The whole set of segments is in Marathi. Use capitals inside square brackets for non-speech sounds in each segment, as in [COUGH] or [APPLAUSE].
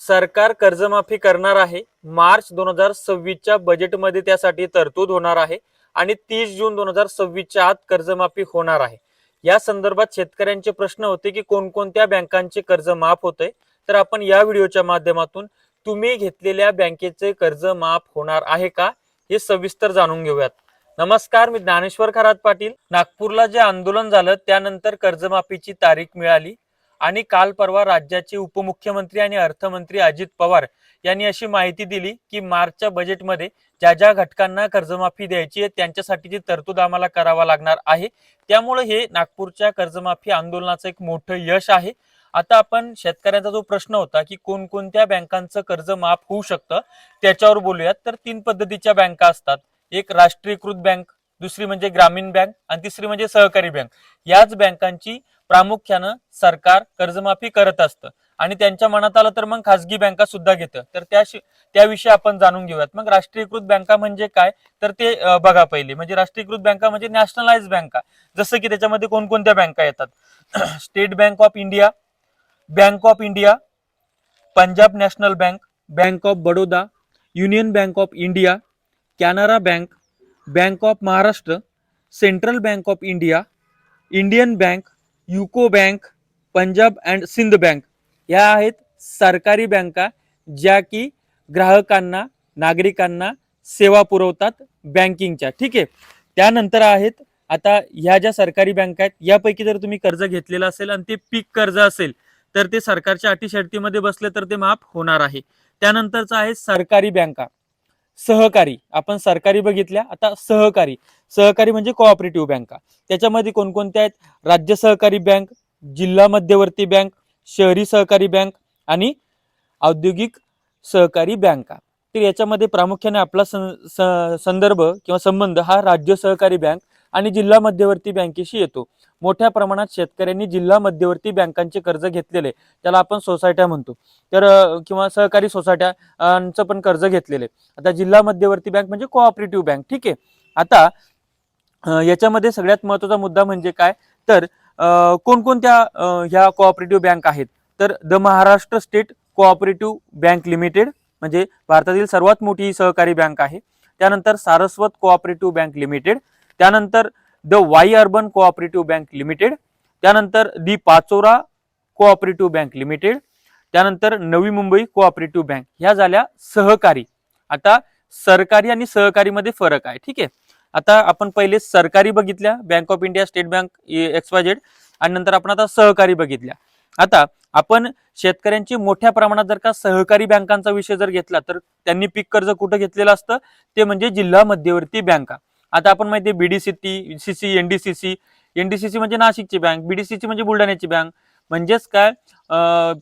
सरकार कर्जमाफी करणार आहे. मार्च दोन हजार सव्वीसच्या बजेटमध्ये त्यासाठी तरतूद होणार आहे आणि तीस जून दोन हजार सव्वीसच्या आत कर्जमाफी होणार आहे. या संदर्भात शेतकऱ्यांचे प्रश्न होते की कोणकोणत्या बँकांचे कर्ज माफ होते तर आपण या व्हिडिओच्या माध्यमातून तुम्ही घेतलेल्या बँकेचे कर्ज माफ होणार आहे का हे सविस्तर जाणून घेऊयात. नमस्कार मी ज्ञानेश्वर खरात पाटील. नागपूरला जे आंदोलन झालं त्यानंतर कर्जमाफीची तारीख मिळाली. आणि काल परवा राज्याचे उपमुख्यमंत्री आणि अर्थमंत्री अजित पवार यांनी अशी माहिती दिली की मार्चच्या बजेटमध्ये ज्या ज्या घटकांना कर्जमाफी द्यायची आहे त्यांच्यासाठीची तरतूद आम्हाला करावा लागणार आहे. त्यामुळे हे नागपूरच्या कर्जमाफी आंदोलनाचं एक मोठं यश आहे. आता आपण शेतकऱ्यांचा जो प्रश्न होता की कोणकोणत्या बँकांचं कर्ज माफ होऊ शकतं त्याच्यावर बोलूयात. तर तीन पद्धतीच्या बँका असतात. एक राष्ट्रीयकृत बँक दुसरी म्हणजे ग्रामीण बँक आणि तिसरी म्हणजे सहकारी बँक. याच बँकांची प्रामुख्यानं सरकार कर्जमाफी करत असतं. आणि त्यांच्या मनात आलं तर मग खासगी बँका सुद्धा घेतं. तर त्या त्याविषयी आपण जाणून घेऊयात. मग राष्ट्रीयकृत बँका म्हणजे काय? तर ते बघा पहिले. म्हणजे राष्ट्रीयकृत बँका म्हणजे नॅशनलाइज बँका. जसं की त्याच्यामध्ये कोणकोणत्या बँका येतात? [CLEARS THROAT] State bank of India bank of India Punjab national bank bank of Baroda union bank of India Canara bank bank of Maharashtra central bank of India Indian bank UCO bank Punjab and Sind bank. या आहेत सरकारी बँका ज्या की ग्राहकांना नागरिकांना सेवा पुरवतात बँकिंगच्या. ठीक आहे? त्यानंतर आहेत आता ह्या ज्या सरकारी बँका आहेत यापैकी जर तुम्ही कर्ज घेतलेलं असेल आणि ते पीक कर्ज असेल तर ते सरकारच्या अटी शर्तीमध्ये बसले तर ते माफ होणार आहे. त्यानंतरचं आहे सरकारी बँका. सहकारी. आपण सरकारी बघितल्या आता सहकारी. सहकारी म्हणजे कोऑपरेटिव्ह बँका त्याच्यामध्ये कोणकोणत्या आहेत? राज्य सहकारी बँक जिल्हा मध्यवर्ती बँक शहरी सहकारी बँक आणि औद्योगिक सहकारी बँका तर याच्यामध्ये प्रामुख्याने आपला सं- स- संदर्भ किंवा संबंध हा राज्य सहकारी बँक आणि जिल्हा मध्यवर्ती बँकेशी येतो. मोठ्या प्रमाणात शेतकऱ्यांनी जिल्हा मध्यवर्ती बँकांचे कर्ज घेतलेले. त्याला आपण सोसायट्या म्हणतो. तर किंवा सहकारी सोसायट्यांचं पण कर्ज घेतलेले. आता जिल्हा मध्यवर्ती बँक म्हणजे कोऑपरेटिव्ह बँक. ठीक आहे? आता याच्यामध्ये सगळ्यात महत्त्वाचा मुद्दा म्हणजे काय? तर कोणकोणत्या ह्या कोऑपरेटिव्ह बँक आहेत? तर the Maharashtra state cooperative bank limited म्हणजे भारतातील सर्वात मोठी ही सहकारी बँक आहे. त्यानंतर सारस्वत कोऑपरेटिव्ह बँक लिमिटेड त्यानंतर the Wai urban cooperative bank limited त्यानंतर the Pachora cooperative bank limited त्यानंतर नवी मुंबई कोऑपरेटिव्ह बँक. ह्या झाल्या सहकारी. आता सरकारी आणि सहकारीमध्ये फरक आहे ठीक आहे? आता आपण पहिले सरकारी बघितल्या bank of India state bank X आणि नंतर आपण आता सहकारी बघितल्या. आता आपण शेतकऱ्यांची मोठ्या प्रमाणात जर का सहकारी बँकांचा विषय जर घेतला तर त्यांनी पीक कर्ज कुठं घेतलेलं असतं? ते म्हणजे जिल्हा मध्यवर्ती बँका. आता आपण माहिती बीडीसीटी सीसी एनडीसीसी एनडीसीसी म्हणजे नाशिकची बँक बीडीसीसी म्हणजे बुलढाण्याची बँक म्हणजेच काय?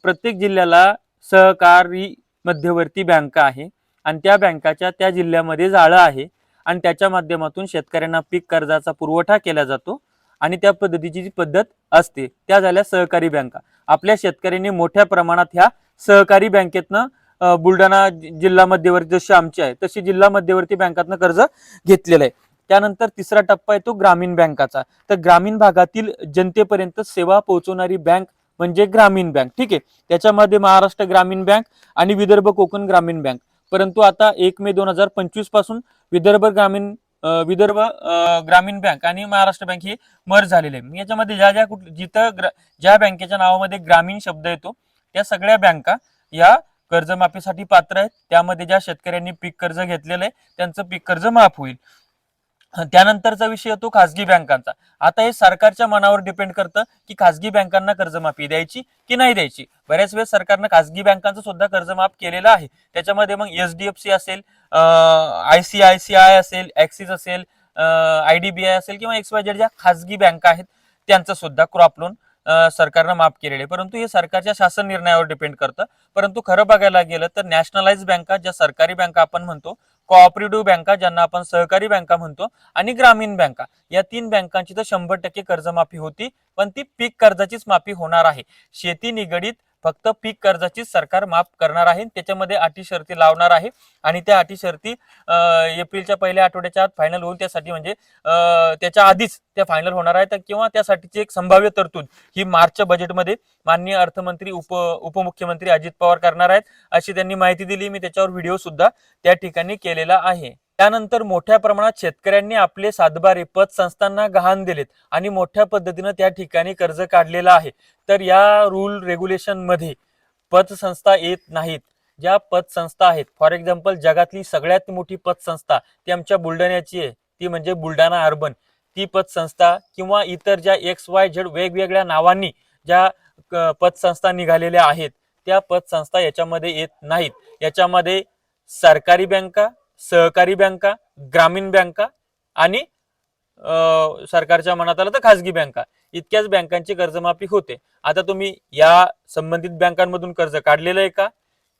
प्रत्येक जिल्ह्याला सहकारी मध्यवर्ती बँका आहे आणि त्या बँकाच्या त्या जिल्ह्यामध्ये जाळं आहे आणि त्याच्या माध्यमातून शेतकऱ्यांना पीक कर्जाचा पुरवठा केला जातो आणि त्या पद्धतीची जी पद्धत असते त्या झाल्या सहकारी बँका आपल्या शेतकऱ्यांनी मोठ्या प्रमाणात ह्या सहकारी बँकेतनं बुलढाणा जिल्हा मध्यवर्ती जशी आमची आहे तशी जिल्हा मध्यवर्ती बँकातनं कर्ज घेतलेलं आहे. त्यानंतर तिसरा टप्पा येतो ग्रामीण बँकाचा. तर ग्रामीण भागातील जनतेपर्यंत सेवा पोहोचवणारी बँक म्हणजे ग्रामीण बँक. ठीक आहे? त्याच्यामध्ये महाराष्ट्र ग्रामीण बँक आणि विदर्भ कोकण ग्रामीण बँक. परंतु आता एक मे दोन हजार पंचवीसपासून विदर्भ ग्रामीण विदर्भ ग्रामीण बँक आणि महाराष्ट्र बँक हे मर्ज झालेले आहे याच्यामध्ये ज्या ज्या कुठ जिथं ज्या बँकेच्या नावामध्ये ग्रामीण शब्द येतो त्या सगळ्या बँका या कर्जमाफीसाठी पात्र आहेत. त्यामध्ये ज्या शेतकऱ्यांनी पीक कर्ज घेतलेलं आहे त्यांचं पीक कर्ज माफ होईल. त्यानंतरचा विषय येतो खासगी बँकांचा. आता हे सरकारच्या मनावर डिपेंड करतं की खासगी बँकांना कर्जमाफी द्यायची की नाही द्यायची. बऱ्याच वेळेस सरकारनं खासगी बँकांचं सुद्धा कर्ज माफ केलेलं आहे. त्याच्यामध्ये मग एच डी एफ सी असेल I C I C I असेल ऍक्सिस असेल आय डी बी आय असेल किंवा एक्स वाय जेड ज्या खासगी बँका आहेत त्यांचं सुद्धा क्रॉप लोन सरकारनं माफ केलेले आहे. परंतु हे सरकारच्या शासन निर्णयावर डिपेंड करतं. परंतु खरं बघायला गेलं तर नॅशनलाइज बँका ज्या सरकारी बँका आपण म्हणतो कोऑपरेटिव्ह बँका ज्यांना आपण सहकारी बँका म्हणतो आणि ग्रामीण बँका या तीन बँकांची तर शंभर टक्के कर्जमाफी होती पण ती पीक कर्जाचीच माफी होणार आहे. शेती निगडीत फक्त पीक कर्जाची सरकार माफ करणार आहे त्याच्यामध्ये अटी शर्ती लावणार आहे. आणि त्या अटी शर्ती एप्रिलच्या पहिल्या आठवड्याच्या आत फायनल होऊन त्यासाठी म्हणजे त्याच्या आधीच त्या फायनल होणार आहेत. किंवा त्यासाठीची एक संभाव्य तरतूद ही मार्चच्या बजेटमध्ये माननीय अर्थमंत्री उप उपमुख्यमंत्री अजित पवार करणार आहेत. अशी त्यांनी माहिती दिली. मी त्याच्यावर व्हिडिओ सुद्धा त्या ठिकाणी केलेला आहे. त्यानंतर मोठ्या प्रमाणात शेतकऱ्यांनी आपले सातबारे पतसंस्थांना गहाण दिलेत आणि मोठ्या पद्धतीनं त्या ठिकाणी कर्ज काढलेलं आहे. तर या रूल रेग्युलेशनमध्ये पतसंस्था येत नाहीत. ज्या पतसंस्था आहेत फॉर एक्झाम्पल जगातली सगळ्यात मोठी पतसंस्था ती आमच्या बुलढाण्याची आहे. ती म्हणजे बुलढाणा अर्बन. ती पतसंस्था किंवा इतर ज्या एक्स वाय झेड वेगवेगळ्या नावांनी ज्या क- पतसंस्था निघालेल्या आहेत त्या पतसंस्था याच्यामध्ये येत नाहीत. याच्यामध्ये सरकारी बँका सहकारी बँका ग्रामीण बँका आणि सरकारच्या मनात आलं तर खासगी बँका. इतक्याच बँकांची कर्जमाफी होते. आता तुम्ही या संबंधित बँकांमधून कर्ज काढलेलं आहे का?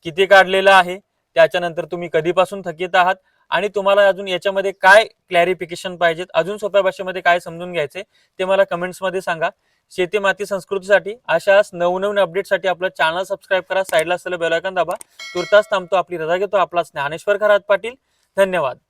किती काढलेलं आहे? त्याच्यानंतर तुम्ही कधीपासून थकीत आहात? आणि तुम्हाला अजून याच्यामध्ये काय क्लॅरिफिकेशन पाहिजेत? अजून सोप्या भाषेमध्ये काय समजून घ्यायचे ते मला कमेंट्समध्ये सांगा. शेती माती संस्कृतीसाठी अशाच नवनवीन अपडेटसाठी आपलं चॅनल सबस्क्राईब करा. साईडला असलेलं बेलायकन दाबा. तुर्तास थांबतो. आपली रजा घेतो. आपला ज्ञानेश्वर खरात पाटील. धन्यवाद.